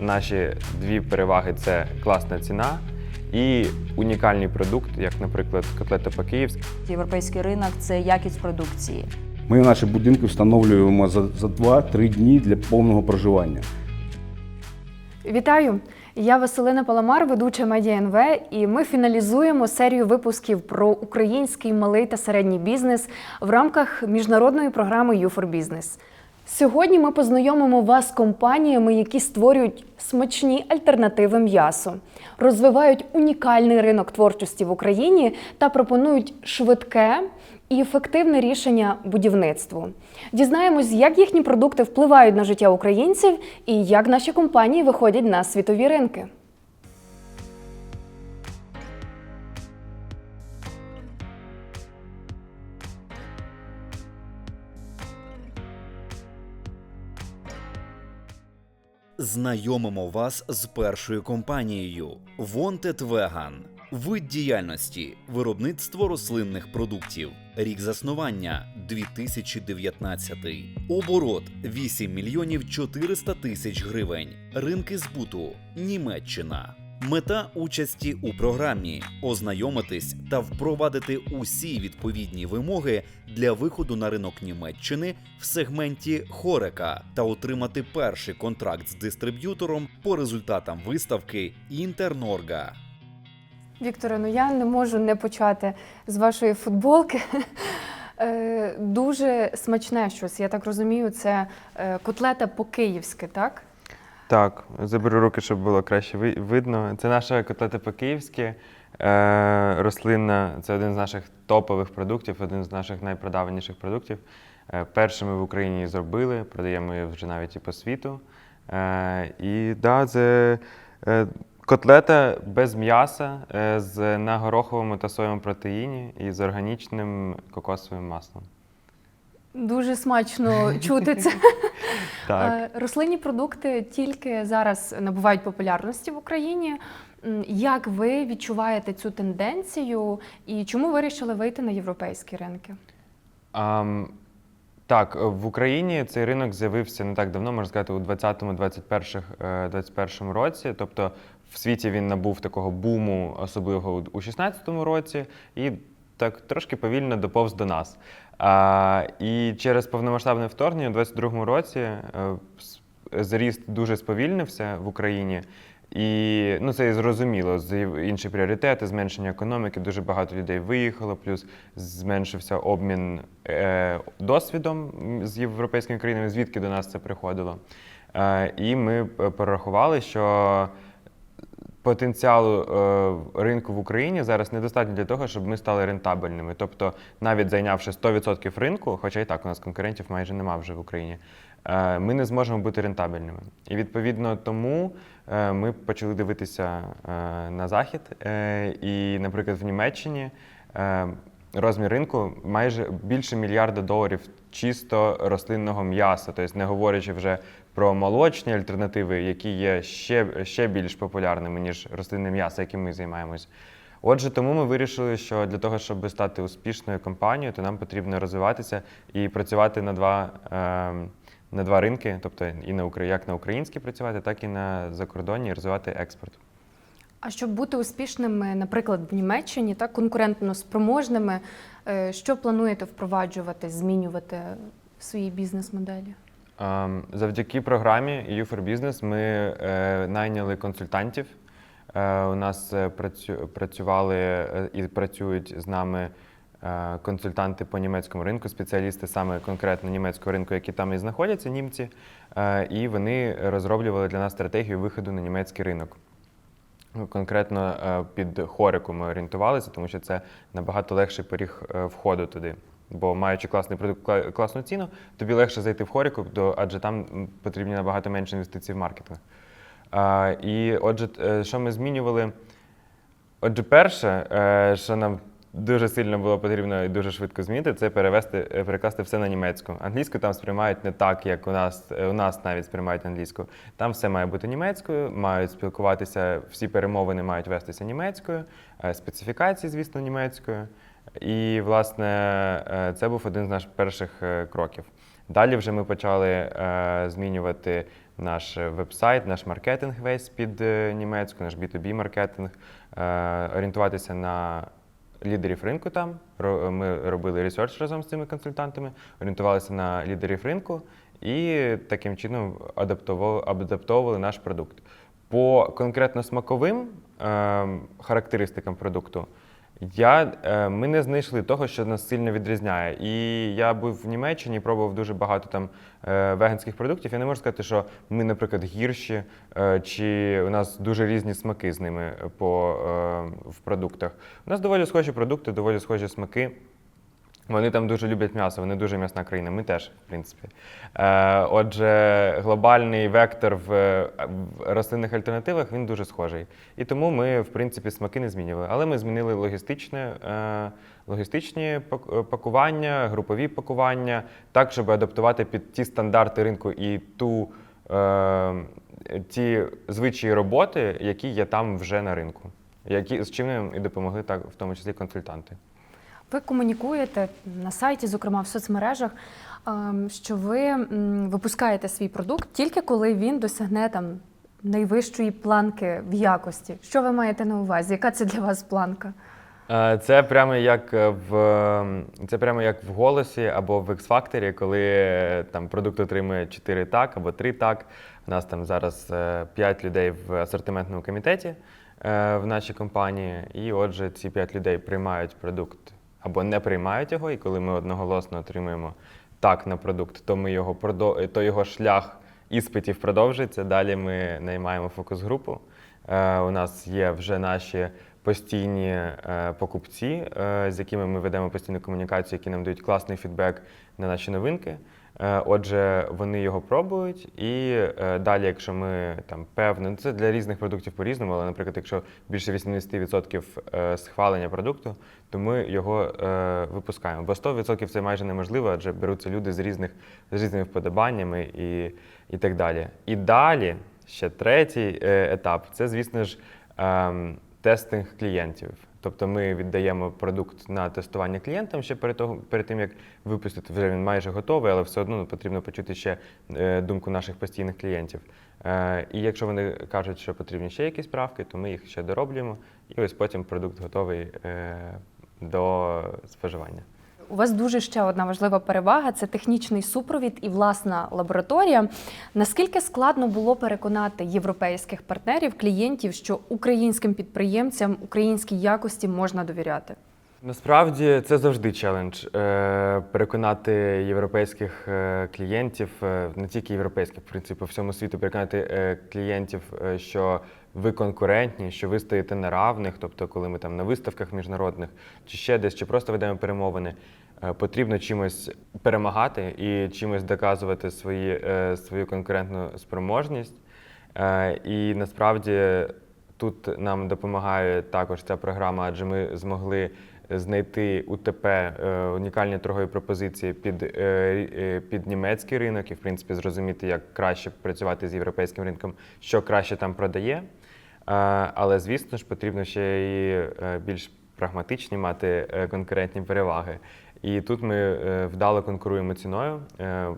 наші дві переваги це класна ціна і унікальний продукт, як, наприклад, котлета по-київськи. Європейський ринок це якість продукції. Ми наші будинки встановлюємо за, за 2-3 дні для повного проживання. Вітаю! Я Василина Паламар, ведуча медіа НВ, і ми фіналізуємо серію випусків про український малий та середній бізнес в рамках міжнародної програми «You for Business». Сьогодні ми познайомимо вас з компаніями, які створюють смачні альтернативи м'ясу, розвивають унікальний ринок творчості в Україні та пропонують швидке і ефективне рішення будівництву. Дізнаємось, як їхні продукти впливають на життя українців і як наші компанії виходять на світові ринки. Знайомимо вас з першою компанією Wanted Vegan. Вид діяльності виробництво рослинних продуктів. Рік заснування 2019. Оборот 8 мільйонів 400 тисяч гривень. Ринки збуту Німеччина. Мета участі у програмі ознайомитись та впровадити усі відповідні вимоги для виходу на ринок Німеччини в сегменті Хорека та отримати перший контракт з дистриб'ютором по результатам виставки Інтернорга. Вікторе, ну я не можу не почати з вашої футболки. Е, Дуже смачне щось. Я так розумію, це е, котлета по-київськи, так? Так, заберу руки, щоб було краще ви- видно. Це наша котлета по-київськи. Е, рослинна це один з наших топових продуктів, один з наших найпродаваніших продуктів. Е, першими в Україні зробили, продаємо її вже навіть і по світу. Е, і да, це е, котлета без м'яса, з на гороховому та соєвому протеїні і з органічним кокосовим маслом. Дуже смачно чути це. Так. Е, Рослинні продукти тільки зараз набувають популярності в Україні. Як ви відчуваєте цю тенденцію і чому вирішили вийти на європейські ринки? Ам, так, е, в Україні цей ринок з'явився не так давно, можна сказати, у 20-21 році. Тобто в світі він набув такого буму, особливо у 2016 році, і так трошки повільно доповз до нас. А, і через повномасштабне вторгнення у 2022 році е, зріст дуже сповільнився в Україні. І ну, це і зрозуміло. Інші пріоритети, зменшення економіки, дуже багато людей виїхало, плюс зменшився обмін е, досвідом з європейськими країнами, звідки до нас це приходило. Е, і ми е, порахували, що потенціалу е, ринку в Україні зараз недостатньо для того, щоб ми стали рентабельними. Тобто, навіть зайнявши 100% ринку, хоча і так у нас конкурентів майже нема вже в Україні, е, ми не зможемо бути рентабельними. І відповідно тому е, ми почали дивитися е, на захід. Е, і, наприклад, в Німеччині. е, Розмір ринку майже більше мільярда доларів чисто рослинного м'яса, тобто не говорячи вже про молочні альтернативи, які є ще, ще більш популярними, ніж рослинне м'ясо, яким ми займаємось. Отже, тому ми вирішили, що для того, щоб стати успішною компанією, то нам потрібно розвиватися і працювати на два, е, на два ринки, тобто і на як на українській працювати, так і на закордонні, і розвивати експорт. А щоб бути успішними, наприклад, в Німеччині, так конкурентно спроможними, е, що плануєте впроваджувати, змінювати в своїй бізнес-моделі? Ем, Завдяки програмі EU for Business ми е, найняли консультантів. Е, У нас е, працювали і працюють з нами консультанти по німецькому ринку, спеціалісти саме конкретно німецького ринку, які там і знаходяться, німці. І вони розроблювали для нас стратегію виходу на німецький ринок. Ну, Конкретно під хорику ми орієнтувалися, тому що це набагато легший поріг входу туди. Бо маючи класний продукт, класну ціну, тобі легше зайти в хорику, то- адже там потрібні набагато менше інвестицій в маркетинг. І отже, е, що ми змінювали? Отже, перше, е, що нам дуже сильно було потрібно і дуже швидко змінити, це перевести, е, перекласти все на німецьку. Англійську там сприймають не так, як у нас, у нас навіть сприймають англійську. Там все має бути німецькою, мають спілкуватися, всі перемовини мають вестися німецькою, специфікації, звісно, німецькою. І, власне, е, це був один з наших перших е, кроків. Далі вже ми почали е, змінювати наш веб-сайт, наш маркетинг весь під німецьку, наш B2B маркетинг, орієнтуватися на лідерів ринку там. Ми робили ресерч разом з цими консультантами, орієнтувалися на лідерів ринку і таким чином адаптовували, наш продукт. По конкретно смаковим е, характеристикам продукту я, е, ми не знайшли того, що нас сильно відрізняє. І я був в Німеччині, пробував дуже багато там е, веганських продуктів. Я не можу сказати, що ми, наприклад, гірші, е, чи у нас дуже різні смаки з ними по, в продуктах. У нас доволі схожі продукти, доволі схожі смаки. Вони там дуже люблять м'ясо, вони дуже м'ясна країна. Ми теж, в принципі. Е, отже, глобальний вектор в, в рослинних альтернативах він дуже схожий. І тому ми, в принципі, смаки не змінювали. Але ми змінили логістичне, е, логістичні пак- пакування, групові пакування, так, щоб адаптувати під ті стандарти ринку і ту. Е, ті звичаї роботи, які є там вже на ринку, які, з чим і допомогли так, в тому числі консультанти. Ви комунікуєте на сайті, зокрема в соцмережах, ем, що ви випускаєте свій продукт тільки коли він досягне там найвищої планки в якості. Що ви маєте на увазі? Яка це для вас планка? Е, Це прямо як е, в це прямо як в голосі або в X-Factor, коли е, там продукт отримує 4 так або 3 так. У нас там зараз 5 людей в асортиментному комітеті в нашій компанії. І отже, ці 5 людей приймають продукт або не приймають його. І коли ми одноголосно отримуємо так на продукт, то ми його продо- то його шлях іспитів продовжиться. Далі ми наймаємо фокус-групу. Е, У нас є вже наші постійні е, покупці, е, з якими ми ведемо постійну комунікацію, які нам дають класний фідбек на наші новинки. Е, Отже, вони його пробують, і е, далі, якщо ми там певно, ну, це для різних продуктів по-різному, але, наприклад, якщо більше 80% е, схвалення продукту, то ми його випускаємо. Бо 100% це майже неможливо, адже беруться люди з різних з різними вподобаннями і, і так далі. І далі ще третій етап це, звісно ж, ем, тестинг клієнтів. Тобто ми віддаємо продукт на тестування клієнтам ще перед, того, перед тим, як випустити. Вже він майже готовий, але все одно потрібно почути ще е, думку наших постійних клієнтів. Е, і якщо вони кажуть, що потрібні ще якісь правки, то ми їх ще дороблюємо, і ось потім продукт готовий е, до споживання. У вас дуже ще одна важлива перевага це технічний супровід і власна лабораторія. Наскільки складно було переконати європейських партнерів, клієнтів, що українським підприємцям, українській якості можна довіряти? Насправді це завжди челендж е, переконати європейських е, клієнтів, е, не тільки європейських, в принципі, по всьому світу, переконати клієнтів, що ви конкурентні, що ви стоїте на равних, тобто, коли ми там на виставках міжнародних чи ще десь, чи просто ведемо перемовини, потрібно чимось перемагати і чимось доказувати свої, е, свою конкурентну спроможність. Е, І насправді тут нам допомагає також ця програма, адже ми змогли знайти УТП е, унікальні торгові пропозиції під, е, е, під німецький ринок і, в принципі, зрозуміти, як краще працювати з європейським ринком, що краще там продає. Е, Але, звісно ж, потрібно ще і е, більш прагматичні мати е, конкурентні переваги. І тут ми е, вдало конкуруємо ціною. Е,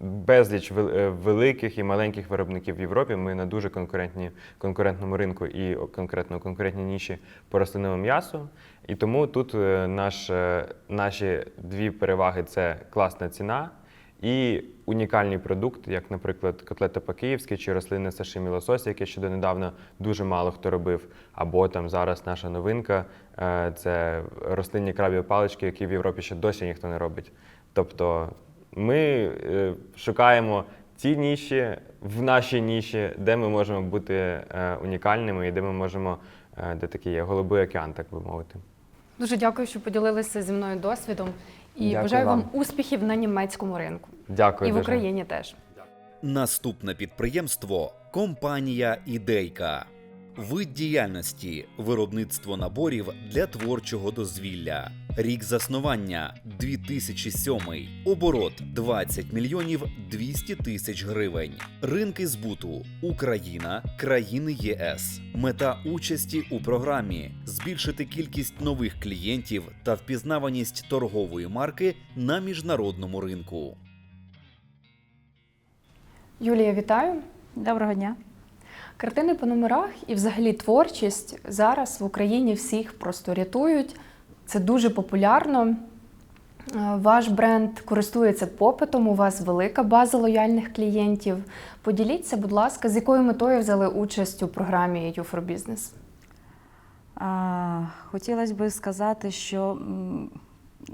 Безліч е, великих і маленьких виробників в Європі. Ми на дуже конкурентні, конкурентному ринку і конкретно конкурентні ніші по рослинному м'ясу. І тому тут наш, наші дві переваги це класна ціна і унікальний продукт, як, наприклад, котлета по-київськи чи рослинне сашимі лосось, яке ще донедавна дуже мало хто робив. Або там зараз наша новинка е, це рослинні крабові палички, які в Європі ще досі ніхто не робить. Тобто ми е, шукаємо ті ніші в нашій ніші, де ми можемо бути е, унікальними і де ми можемо, де такий є голубий океан, так би мовити. Дуже дякую, що поділилися зі мною досвідом. І Дякую бажаю вам успіхів на німецькому ринку Дякую. і в дуже. Україні теж. Наступне підприємство компанія Ідейка. Вид діяльності виробництво наборів для творчого дозвілля. Рік заснування 2007. Оборот 20 мільйонів 200 тисяч гривень. Ринки збуту Україна, країни ЄС. Мета участі у програмі збільшити кількість нових клієнтів та впізнаваність торгової марки на міжнародному ринку. Юлія, вітаю. Доброго дня. Картини по номерах і взагалі творчість зараз в Україні всіх просто рятують. Це дуже популярно. Е, Ваш бренд користується попитом, у вас велика база лояльних клієнтів. Поділіться, будь ласка, з якою метою взяли участь у програмі You for Business? Хотілося б сказати, що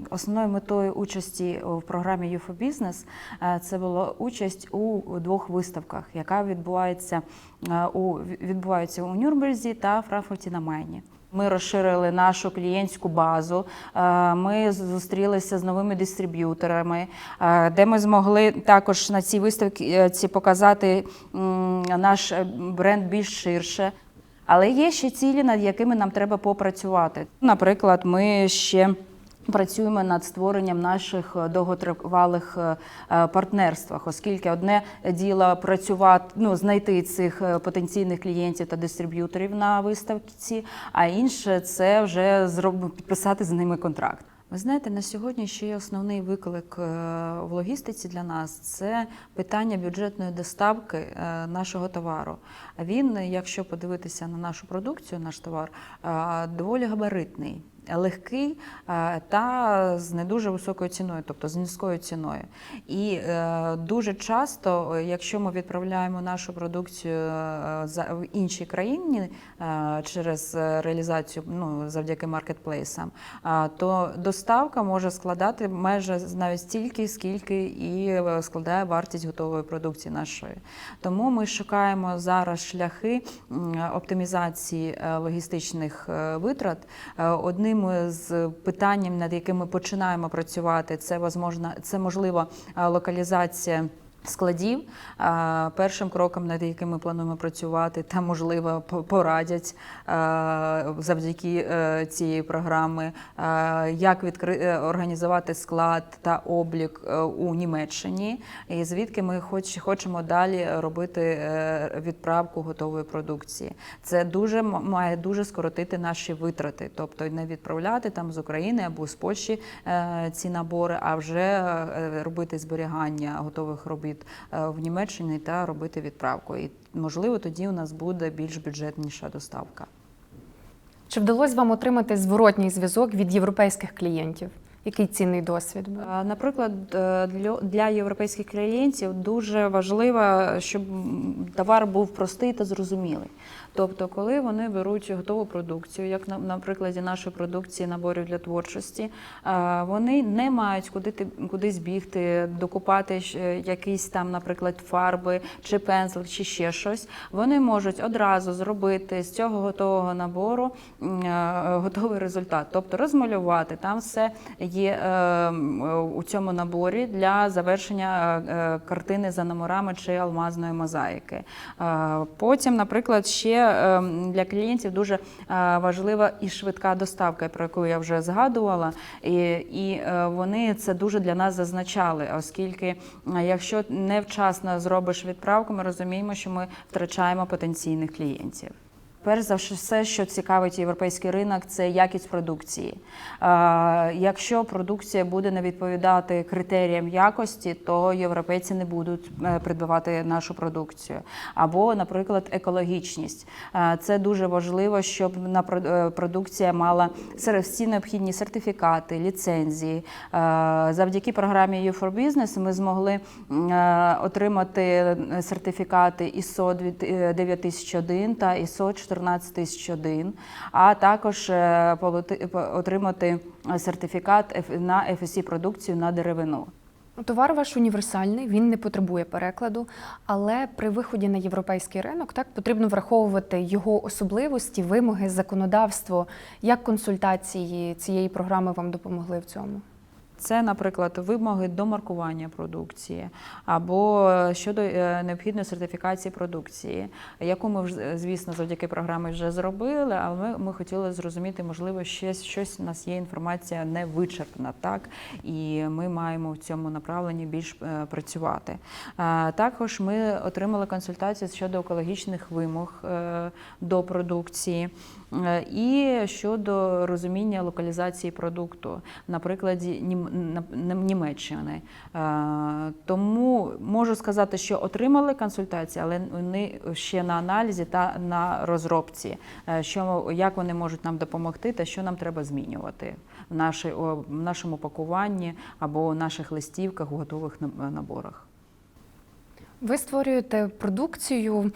основною метою участі в програмі е, це була участь у двох виставках, яка відбувається е, у відбувається у Нюрнберзі та Франкфурті на Майні. Ми розширили нашу клієнтську базу. е, Ми зустрілися з новими дистриб'юторами, е, де ми змогли також на цій виставці показати наш е, бренд більш ширше. Але є ще цілі, над якими нам треба попрацювати. Наприклад, ми ще працюємо над створенням наших е, довготривалих е, е, партнерствах, оскільки одне діло працювати, ну знайти цих потенційних клієнтів та дистриб'юторів на виставці, а інше це вже зроб... підписати з ними контракт. Ви знаєте, на сьогодні ще основний виклик в логістиці для нас це питання бюджетної доставки нашого товару. А Він, якщо подивитися на нашу продукцію, наш товар, доволі габаритний. Легкий е, та з не дуже високою ціною, тобто з низькою ціною. І е, дуже часто, е, якщо ми відправляємо нашу продукцію в інші країни через реалізацію, ну завдяки маркетплейсам, то доставка може складати майже навіть стільки, скільки і складає вартість готової продукції нашої. Тому ми шукаємо зараз шляхи оптимізації логістичних витрат. Е, Одним з питанням, над яким ми починаємо працювати, це можна це можливо е, локалізація. Складів. Першим кроком, над яким ми плануємо працювати, та можливо порадять завдяки е, цієї програми, як відкри... е, організувати склад та облік е, у Німеччині, і звідки ми хоч... хочемо далі робити відправку готової продукції. Це дуже має дуже скоротити наші витрати, тобто не відправляти там з України або з Польщі ці набори, а вже робити зберігання готових робіт е, в Німеччині та робити відправку. І можливо тоді у нас буде більш бюджетніша доставка. Чи вдалося вам отримати зворотній зв'язок від європейських клієнтів? Який цінний досвід був? Наприклад, е, для європейських клієнтів дуже важливо, щоб товар був простий та зрозумілий. Тобто, коли вони беруть готову продукцію, як на, на прикладі нашої продукції наборів для творчості, е, вони не мають куди кудись бігти, докупати якісь там, наприклад, фарби чи пензл, чи ще щось. Вони можуть одразу зробити з цього готового набору е, готовий результат, тобто розмалювати. Там все є е, е, у цьому наборі для завершення е, е, картини за номерами чи алмазної мозаїки. Е, Потім, наприклад, ще е, для клієнтів дуже е, важлива і швидка доставка, про яку я вже згадувала. І, і е, вони це дуже для нас зазначали, оскільки е, якщо невчасно зробиш відправку, ми розуміємо, що ми втрачаємо потенційних клієнтів. Перш за все, що цікавить європейський ринок, це якість продукції. Якщо продукція буде не відповідати критеріям якості, то європейці не будуть е, придбавати нашу продукцію. Або, наприклад, екологічність. Це дуже важливо, щоб на е, продукція мала серед всі необхідні сертифікати, ліцензії. Завдяки програмі U4 Business ми змогли е, отримати сертифікати ISO 9001 та ISO 4 14 тисяч один, а також е, е, отримати сертифікат на fsc продукцію на деревину. Товар ваш універсальний, він не потребує перекладу, але при виході на європейський ринок так потрібно враховувати його особливості, вимоги, законодавство. Як консультації цієї програми вам допомогли в цьому? Це, наприклад, вимоги до маркування продукції або щодо е, необхідної сертифікації продукції, яку ми звісно, завдяки програмі вже зробили, але ми, ми хотіли зрозуміти, можливо, ще щось у нас є інформація не вичерпна, так і ми маємо в цьому направленні більш е, працювати. Е, Також ми отримали консультацію щодо екологічних вимог до продукції. Е, І щодо розуміння локалізації продукту, на прикладі Нім- Нем- Нем- Німеччини. Е, Тому можу сказати, що отримали консультації, але вони ще на аналізі та на розробці, е, що, як вони можуть нам допомогти та що нам треба змінювати в, в нашому пакуванні або у наших листівках, у готових наборах. Ви створюєте продукцію,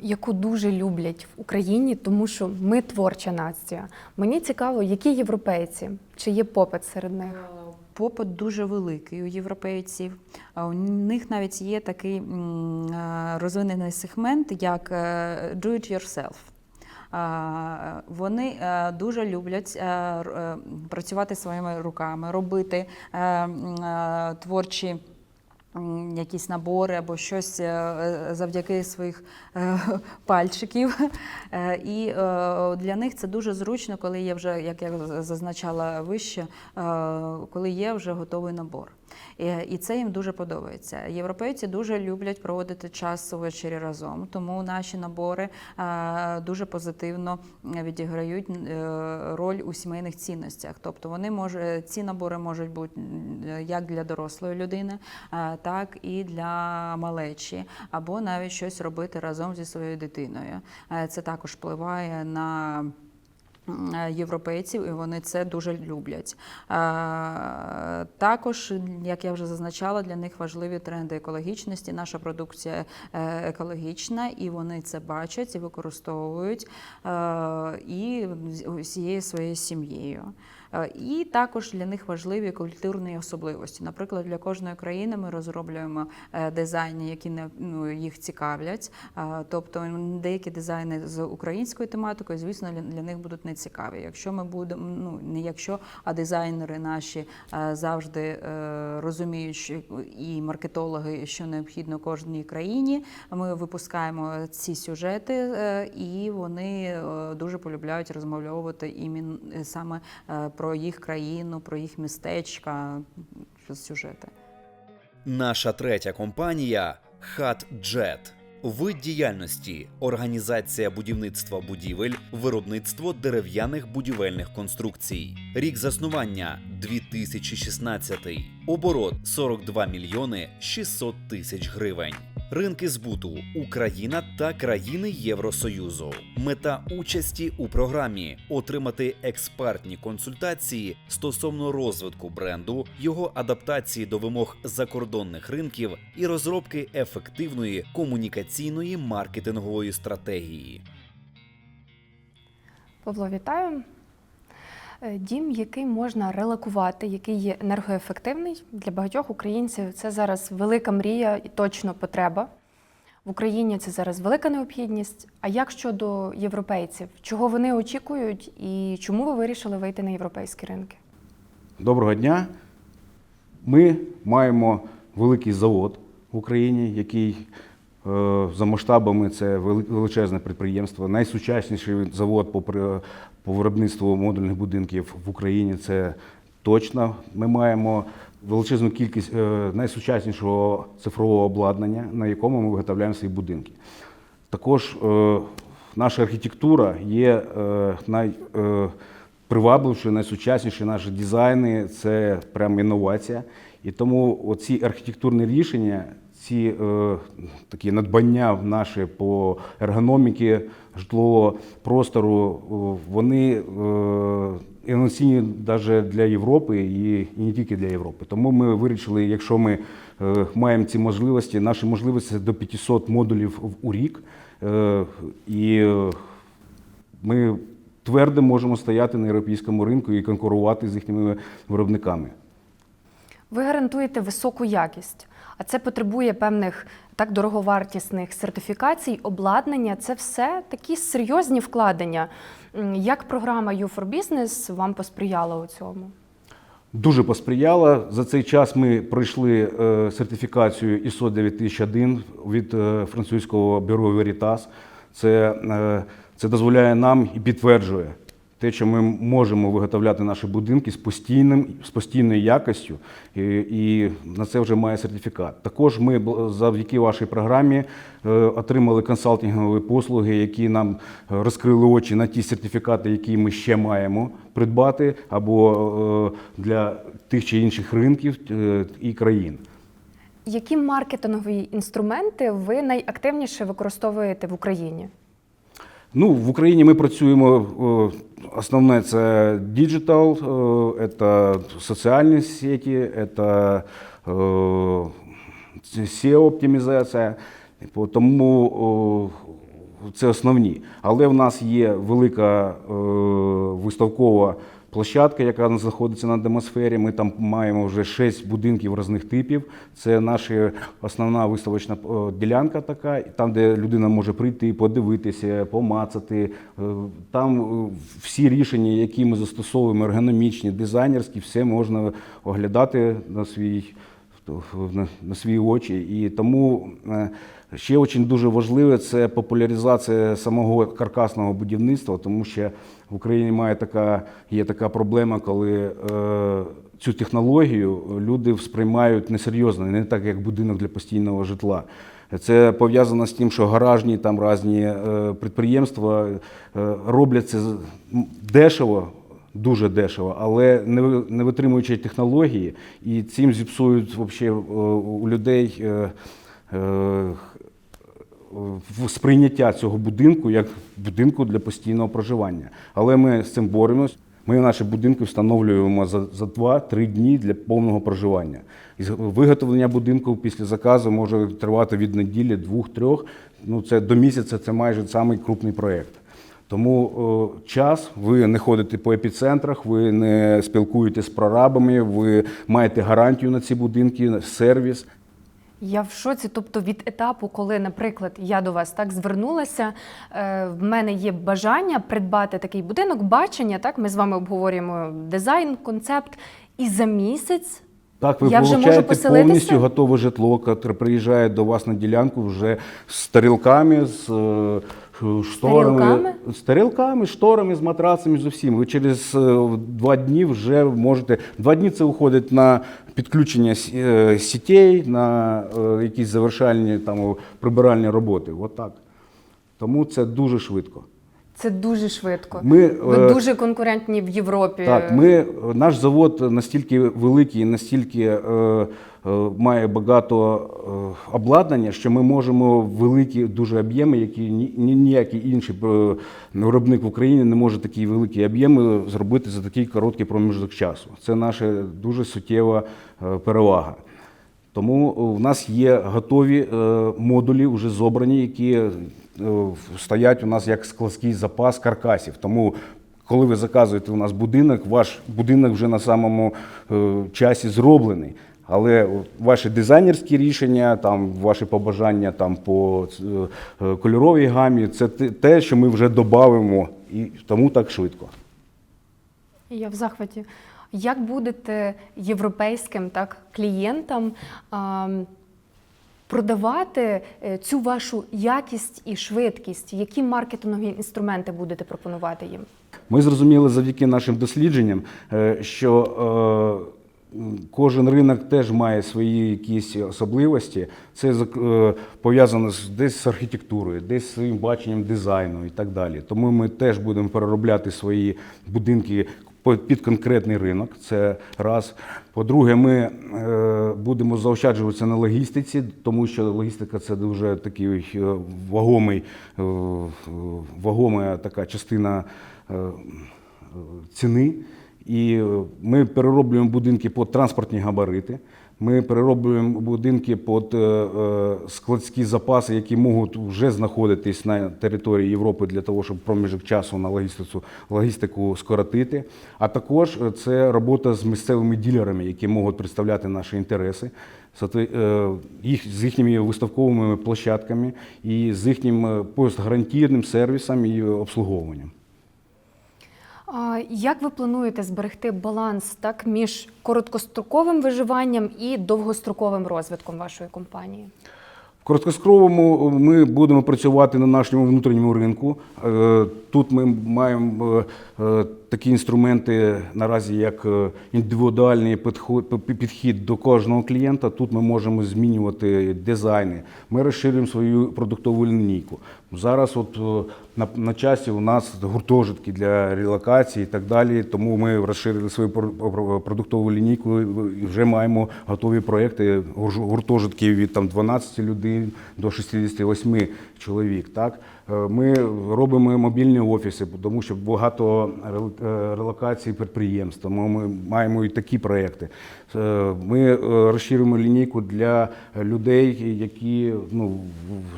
яку дуже люблять в Україні, тому що ми творча нація. Мені цікаво, які європейці, чи є попит серед них? Попит дуже великий у європейців. У них навіть є такий е, розвинений сегмент, як е, do it yourself. Вони е, дуже люблять е, е, працювати своїми руками, робити е, е, творчі. Якісь набори або щось е, завдяки своїх е, пальчиків. Е, І е, для них це дуже зручно, коли є вже, як я зазначала вище, е, коли є вже готовий набор. І- це їм дуже подобається. Європейці дуже люблять проводити час увечері разом, тому наші набори е, дуже позитивно відіграють е, роль у сімейних цінностях. Тобто вони може, ці набори можуть бути як для дорослої людини, е, так і для малечі, або навіть щось робити разом зі своєю дитиною. Це також впливає на європейців, і вони це дуже люблять. Е, Також, як я вже зазначала, для них важливі тренди екологічності. Наша продукція е, екологічна, і вони це бачать і використовують е, і всією своєю сім'єю. Е, І також для них важливі культурні особливості. Наприклад, для кожної країни ми розроблюємо е, дизайни, які не ну, їх цікавлять. Е, Тобто деякі дизайни з українською тематикою, звісно, для, них будуть нецікаві. Якщо ми будемо, ну не якщо, а дизайнери наші завжди розуміють, і маркетологи, що необхідно кожній країні. Ми випускаємо ці сюжети, і вони дуже полюбляють розмовляти іменно саме про їх країну, про їх містечка, сюжети. Наша третя компанія HatJet. Вид діяльності організація будівництва будівель, виробництво дерев'яних будівельних конструкцій. Рік заснування 2016. Оборот 42 мільйони 600 тисяч гривень. Ринки збуту Україна та країни Євросоюзу. Мета участі у програмі отримати експертні консультації стосовно розвитку бренду, його адаптації до вимог закордонних ринків і розробки ефективної комунікаційної маркетингової стратегії. Павло, вітаю. Е, Дім, який можна релакувати, який є енергоефективний для багатьох українців. Це зараз велика мрія і точно потреба. В Україні це зараз велика необхідність. А як щодо європейців? Чого вони очікують і чому ви вирішили вийти на європейські ринки? Доброго дня. Ми маємо великий завод в Україні, який е, за масштабами це величезне підприємство. Найсучасніший завод по, по виробництву модульних будинків в Україні. Це точно. Ми маємо величезну кількість е, найсучаснішого цифрового обладнання, на якому ми виготовляємо свої будинки. Також е, наша архітектура є е, най, найсучасніші наші дизайни це прям інновація. І тому оці архітектурні рішення, ці е, такі надбання наші по ергономіки житлового простору, е, вони е, інноваційні навіть для Європи і, не тільки для Європи. Тому ми вирішили, якщо ми е, маємо ці можливості, наші можливості до 500 модулів в- у рік. Е, і е, ми твердо можемо стояти на європейському ринку і конкурувати з їхніми виробниками. Ви гарантуєте високу якість, а це потребує певних так дороговартісних сертифікацій, обладнання. Це все такі серйозні вкладення. Як програма You for Business вам посприяла у цьому? Дуже посприяла. За цей час ми пройшли е, сертифікацію ISO 9001 від е, французького бюро Veritas. Це, е, це дозволяє нам і підтверджує те, що ми можемо виготовляти наші будинки з постійним з постійною якістю, і, і на це вже має сертифікат. Також ми завдяки вашій програмі е, отримали консалтингові послуги, які нам е, розкрили очі на ті сертифікати, які ми ще маємо придбати, або е, для тих чи інших ринків і країн. Які маркетингові інструменти ви найактивніше використовуєте в Україні? Ну, в Україні ми працюємо. Основне це діджитал, е, це соціальні сеті, це SEO-оптимізація. Типу, Тому це основні. Але в нас є велика е, виставкова площадка, яка знаходиться на демосфері. Ми там маємо вже шість будинків різних типів. Це наша основна виставочна е, ділянка така, там, де людина може прийти, подивитися, помацати. Е, Там е, всі рішення, які ми застосовуємо, ергономічні, дизайнерські, все можна оглядати на свій на, свої очі. І тому ще дуже дуже важливе це популяризація самого каркасного будівництва, тому що в Україні має така, є така проблема, коли е, цю технологію люди сприймають несерйозно, не так як будинок для постійного житла. Це пов'язано з тим, що гаражні там різні е, підприємства е, роблять це дешево, дуже дешево, але не, не витримуючи технології, і цим зіпсують вообще, е, у людей е, е, сприйняття цього будинку як будинку для постійного проживання. Але ми з цим боремось. Ми наші будинки встановлюємо за, за 2-3 дні для повного проживання. І виготовлення будинку після заказу може тривати від неділі, двох-трьох. Ну, це до місяця це майже самий крупний проєкт. Тому о, час, ви не ходите по епіцентрах, ви не спілкуєтесь з прорабами, ви маєте гарантію на ці будинки, сервіс. Я в шоці. Тобто від етапу, коли, наприклад, я до вас так звернулася, е, в мене є бажання придбати такий будинок, бачення. Так, ми з вами обговорюємо дизайн, концепт, і за місяць Так, ви Я вже можу поселитися? повністю готове житло, яке приїжджає до вас на ділянку вже з тарілками, з е, шторами, тарілками? з тарілками, шторами, з матрацами, з усім. Ви через е, два дні вже можете. Два дні це уходить на підключення е, сітей, на е, якісь завершальні там прибиральні роботи. От так. Тому це дуже швидко. це дуже швидко. Ми, Ви дуже конкурентні в Європі. Так, ми, наш завод настільки великий, настільки е, має багато е, обладнання, що ми можемо великі дуже об'єми, які ні, ні- ніякий інший е, виробник в Україні не може такі великі об'єми зробити за такий короткий проміжок часу. Це наша дуже суттєва е, перевага. Тому е, в нас є готові е, модулі, вже зобрані, які е, стоять у нас як складський запас каркасів. Тому, коли ви заказуєте у нас будинок, ваш будинок вже на самому е, часі зроблений. Але ваші дизайнерські рішення, там ваші побажання там по е, е, кольоровій гамі, це те- що ми вже додамо, і тому так швидко. Я в захваті. Як будете європейським так, клієнтам а, продавати е, цю вашу якість і швидкість? Які маркетингові інструменти будете пропонувати їм? Ми зрозуміли завдяки нашим дослідженням, що кожен ринок теж має свої якісь особливості. Це е, пов'язано десь з архітектурою, десь з своїм баченням дизайну і так далі. Тому ми теж будемо переробляти свої будинки під конкретний ринок. Це раз. По-друге, ми е, будемо заощаджуватися на логістиці, тому що логістика це дуже такий е, вагомий, вагома така частина ціни. І ми перероблюємо будинки під транспортні габарити. Ми перероблюємо будинки під е, е, складські запаси, які можуть вже знаходитись на території Європи для того, щоб проміжок часу на логістику, логістику скоротити. А також е, це робота з місцевими ділерами, які можуть представляти наші інтереси, їх, з їхніми виставковими площадками і з їхнім постгарантійним сервісом і обслуговуванням. Як ви плануєте зберегти баланс так, між короткостроковим виживанням і довгостроковим розвитком вашої компанії? В короткостроковому ми будемо працювати на нашому внутрішньому ринку. Е, Тут ми маємо е, е, такі інструменти наразі, як е, індивідуальний підхід до кожного клієнта. Тут ми можемо змінювати дизайни. Ми розширюємо свою продуктову лінійку. Зараз, от е, на, на часі, у нас гуртожитки для релокації і так далі. Тому ми розширили свою продуктову лінійку і вже маємо готові проекти гуртожитків від там 12 людей до 68 чоловік. Так ми робимо мобільні офіси, тому що багато е, релокацій підприємств. Тому ми маємо і такі проекти. Е, Ми е, розширюємо лінійку для людей, які ну,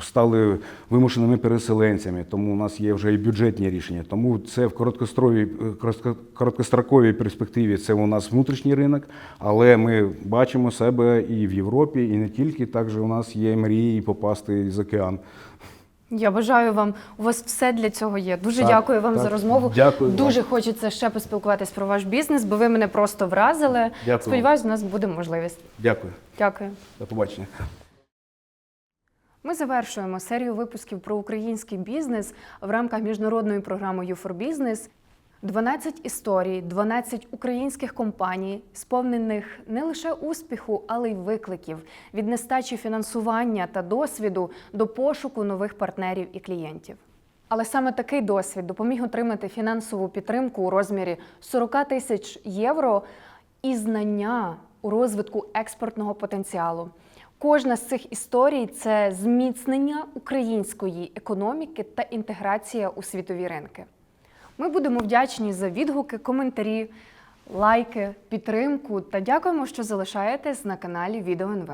стали вимушеними переселенцями. Тому у нас є вже і бюджетні рішення. Тому це в короткостровій, короткостроковій перспективі це у нас внутрішній ринок, але ми бачимо себе і в Європі, і не тільки. Також у нас є мрії попасти з океан. Я бажаю вам, у вас все для цього є. Дуже Так, дякую вам так. за розмову. Дякую вам. Дуже хочеться ще поспілкуватись про ваш бізнес, бо ви мене просто вразили. Дякую. Сподіваюсь, у нас буде можливість. Дякую. Дякую. До побачення. Ми завершуємо серію випусків про український бізнес в рамках міжнародної програми Business. 12 історій, 12 українських компаній, сповнених не лише успіху, але й викликів від нестачі фінансування та досвіду до пошуку нових партнерів і клієнтів. Але саме такий досвід допоміг отримати фінансову підтримку у розмірі 40 тисяч євро і знання у розвитку експортного потенціалу. Кожна з цих історій це зміцнення української економіки та інтеграція у світові ринки. Ми будемо вдячні за відгуки, коментарі, лайки, підтримку та дякуємо, що залишаєтесь на каналі Відео НВ.